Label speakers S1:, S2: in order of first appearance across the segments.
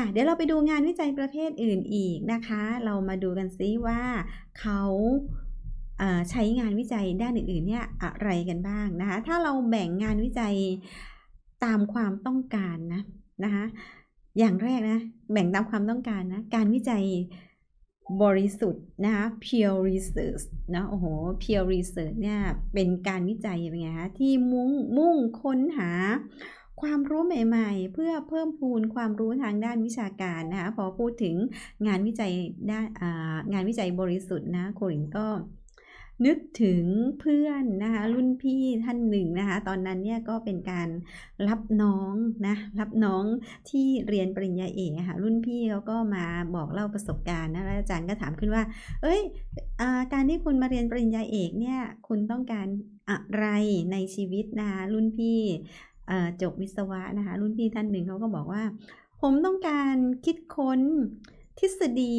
S1: อะเดี๋ยวเราไปดูงานวิจัยประเภทอื่นอีกนะคะ เรามาดูกันซิว่าเขาใช้งานวิจัยด้านอื่นๆเนี่ยอะไรกันบ้างนะคะ ถ้าเราแบ่งงานวิจัยตามความต้องการนะนะคะอย่างแรกนะ แบ่งตามความต้องการนะ การวิจัยบริสุทธิ์นะคะ pure research นะโอ้โห pure research เนี่ยเป็นการวิจัยเป็นไงคะที่มุ่งมุ่งค้นหา ความรู้ใหม่ๆ เพื่อเพิ่มพูนความรู้ทางด้านวิชาการนะคะพอพูดถึงงานวิจัยด้านงานวิจัยบริสุทธิ์นะโครินก็นึกถึงเพื่อนนะคะรุ่นพี่ท่านหนึ่งนะคะตอนนั้นเนี่ยก็เป็นการรับน้องนะรับน้องที่เรียนปริญญาเอกค่ะรุ่นพี่เขาก็มาบอกเล่าประสบการณ์นะแล้วอาจารย์ก็ถามขึ้นว่า เอ้ยอการที่คุณมาเรียนปริญญาเอกเนี่ยคุณต้องการอะไรในชีวิตนะคะรุ่นพี่ จบวิศวะนะคะ รุ่นพี่ท่านหนึ่งเขาก็บอกว่า ผมต้องการคิดค้นทฤษฎี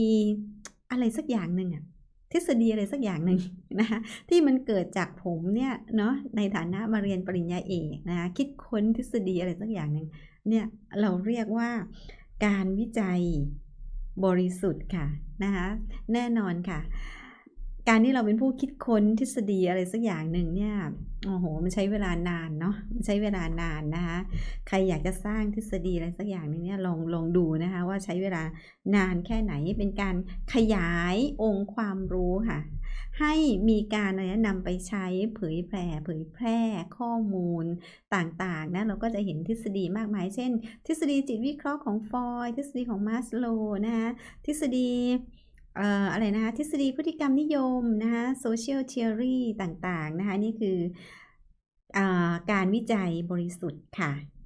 S1: อะไรสักอย่างหนึ่งอะทฤษฎีอะไรสักอย่างหนึ่งนะคะที่มันเกิดจากผมเนี่ยเนาะในฐานะมาเรียนปริญญาเอกนะคะคิดค้นทฤษฎีอะไรสักอย่างหนึ่งเนี่ยเราเรียกว่าการวิจัยบริสุทธิ์ค่ะนะคะแน่นอนค่ะ การที่เราเป็นผู้คิดค้นทฤษฎีอะไรสักอย่างหนึ่งเนี่ยโอ้โห มันใช้เวลานานเนาะมันใช้เวลานานนะคะใครอยากจะสร้างทฤษฎีอะไรสักอย่างหนึงเนี่ยลองลองดูนะคะว่าใช้เวลานานแค่ไหนเป็นการขยายองค์ความรู้ค่ะ ให้มีการนะนำไปใช้เผยแผ่เผยแพร่ข้อมูลต่างๆนะเราก็จะเห็นทฤษฎีมากมาย เช่น ทฤษฎีจิตวิเคราะห์ของฟอยทฤษฎีของมาสโลนะคะทฤษฎี อะไรนะคะทฤษฎีพฤติกรรมนิยมนะคะโซเชียลเทอรี่ต่างๆนะคะนี่คืออการวิจัยบริสุทธิ์ค่ะ